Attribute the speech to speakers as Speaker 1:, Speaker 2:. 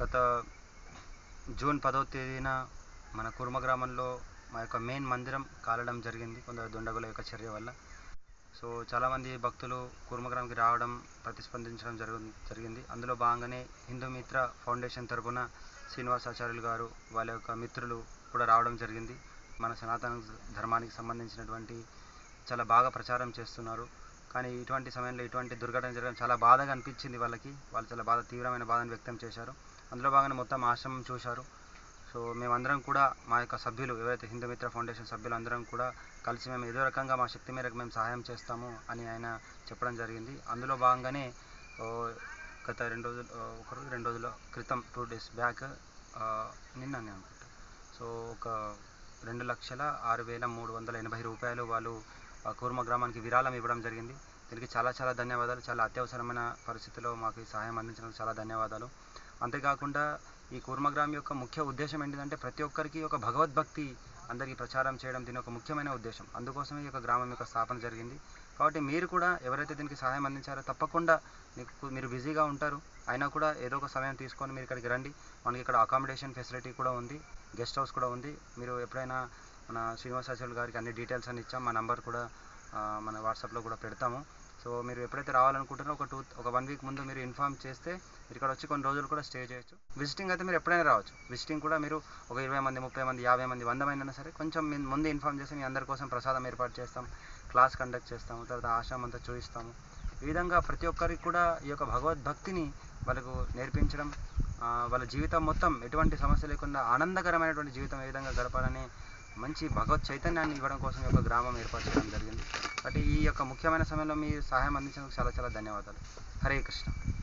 Speaker 1: గత జూన్ పదవ తేదీన మన కుర్మ గ్రామంలో మా యొక్క మెయిన్ మందిరం కాలడం జరిగింది కొందరు దుండగుల యొక్క చర్య వల్ల. సో చాలామంది భక్తులు కుర్మగ్రామ్కి రావడం ప్రతిస్పందించడం జరుగు జరిగింది. అందులో భాగంగానే హిందూ మిత్ర ఫౌండేషన్ తరపున శ్రీనివాసాచార్యులు గారు వాళ్ళ యొక్క మిత్రులు కూడా రావడం జరిగింది. మన సనాతన ధర్మానికి సంబంధించినటువంటి చాలా బాగా ప్రచారం చేస్తున్నారు. కానీ ఇటువంటి సమయంలో ఇటువంటి దుర్ఘటన జరగడం చాలా బాధగా అనిపించింది వాళ్ళకి. వాళ్ళు చాలా బాధ తీవ్రమైన బాధను వ్యక్తం చేశారు. అందులో భాగంగా మొత్తం ఆశ్రమం చూశారు. సో మేమందరం కూడా మా యొక్క సభ్యులు ఎవరైతే హిందూ మిత్ర ఫౌండేషన్ సభ్యులు అందరం కూడా కలిసి మేము ఏదో రకంగా మా శక్తి మేరకు మేము సహాయం చేస్తాము అని ఆయన చెప్పడం జరిగింది. అందులో భాగంగానే గత రెండు రోజులు ఒక రోజు రెండు రోజుల క్రితం టూ డేస్ బ్యాక్ నిన్న అనుకుంటా సో ఒక రెండు లక్షల ఆరు వేల మూడు వందల ఎనభై రూపాయలు వాళ్ళు కూర్మ గ్రామానికి విరాళం ఇవ్వడం జరిగింది. దీనికి చాలా చాలా ధన్యవాదాలు. చాలా అత్యవసరమైన పరిస్థితిలో మాకు సహాయం అందించినందుకు చాలా ధన్యవాదాలు. అంతేకాకుండా ఈ కూర్మగ్రామ్ యొక్క ముఖ్య ఉద్దేశం ఏంటిదంటే ప్రతి ఒక్కరికి ఒక భగవద్భక్తి అందరికీ ప్రచారం చేయడం దీని ఒక ముఖ్యమైన ఉద్దేశం. అందుకోసమే ఈ యొక్క గ్రామం యొక్క స్థాపన జరిగింది. కాబట్టి మీరు కూడా ఎవరైతే దీనికి సహాయం అందించారో తప్పకుండా మీకు మీరు బిజీగా ఉంటారు. అయినా కూడా ఏదో ఒక సమయం తీసుకొని మీరు ఇక్కడికి రండి. మనకి ఇక్కడ అకామిడేషన్ ఫెసిలిటీ కూడా ఉంది. గెస్ట్ హౌస్ కూడా ఉంది. మీరు ఎప్పుడైనా మన శ్రీనివాసాచార్యులు గారికి అన్ని డీటెయిల్స్ అని ఇచ్చాం. మా నంబర్ కూడా మన వాట్సాప్లో కూడా పెడతాము. సో మీరు ఎప్పుడైతే రావాలనుకుంటారో ఒక టూ ఒక వన్ వీక్ ముందు మీరు ఇన్ఫామ్ చేస్తే మీరు ఇక్కడ వచ్చి కొన్ని రోజులు కూడా స్టే చేయొచ్చు. విజిటింగ్ అయితే మీరు ఎప్పుడైనా రావచ్చు. విజిటింగ్ కూడా మీరు ఒక ఇరవై మంది ముప్పై మంది యాభై మంది వంద మంది అయినా సరే కొంచెం ముందు ఇన్ఫామ్ చేసి మీ అందరి కోసం ప్రసాదం ఏర్పాటు చేస్తాం. క్లాస్ కండక్ట్ చేస్తాము. తర్వాత ఆశ్రమం అంతా చూపిస్తాము ఈ విధంగా ప్రతి ఒక్కరికి కూడా ఈ యొక్క భగవద్భక్తిని వాళ్ళకు నేర్పించడం వాళ్ళ జీవితం మొత్తం ఎటువంటి సమస్య లేకుండా ఆనందకరమైనటువంటి జీవితం ఏ విధంగా గడపాలని మంచి భగవత్ చైతన్యాన్ని ఇవ్వడం కోసం యొక్క గ్రామం ఏర్పాటు చేయడం జరిగింది. కాబట్టి ఈ యొక్క ముఖ్యమైన సమయంలో మీ సహాయం అందించినందుకు చాలా చాలా ధన్యవాదాలు. హరే కృష్ణ.